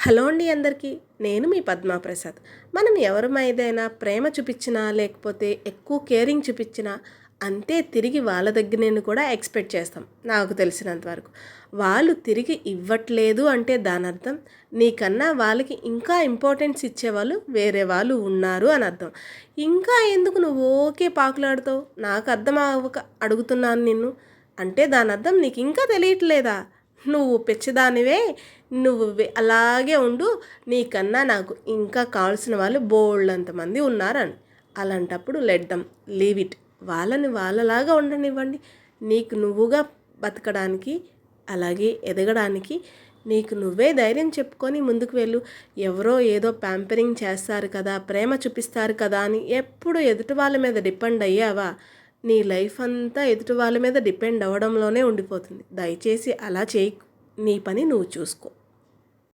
Hello అండి అందరికీ. నేను మీ పద్మా ప్రసాద్ మనం ఎవరి మీదైనా ప్రేమ చూపించినా లేకపోతే ఎక్కువ కేరింగ్ చూపించినా అంతే తిరిగి వాళ్ళ దగ్గర నేను కూడా ఎక్స్పెక్ట్ చేస్తాం నాకు తెలిసినంత వరకు. వాళ్ళు తిరిగి ఇవ్వట్లేదు అంటే దాని అర్థం నీకన్నా వాళ్ళకి ఇంకా ఇంపార్టెన్స్ ఇచ్చేవాళ్ళు వేరే వాళ్ళు ఉన్నారు అని అర్థం. ఇంకా ఎందుకు నువ్వు ఓకే పాకులాడుతావు? నాకు అర్థం అవ్వక అడుగుతున్నాను నిన్ను. అంటే దాని అర్థం నీకు ఇంకా తెలియట్లేదా? నువ్వు పిచ్చిదానివే నువ్వు అలాగే ఉండు. నీకన్నా నాకు ఇంకా కావాల్సిన వాళ్ళు బోల్డ్ అంతమంది ఉన్నారని. అలాంటప్పుడు లెడ్దాం లీవ్ ఇట్ వాళ్ళని వాళ్ళలాగా ఉండనివ్వండి. నీకు నువ్వుగా బతకడానికి అలాగే ఎదగడానికి నీకు నువ్వే ధైర్యం చెప్పుకొని ముందుకు వెళ్ళు. ఎవరో ఏదో ప్యాంపరింగ్ చేస్తారు కదా ప్రేమ చూపిస్తారు కదా అని ఎప్పుడు ఎదుటి వాళ్ళ మీద డిపెండ్ అయ్యావా? నీ లైఫ్ అంతా ఎదుటి వాళ్ళ మీద డిపెండ్ అవ్వడంలోనే ఉండిపోతుంది. దయచేసి అలా చేయి. నీ పని నువ్వు చూసుకో.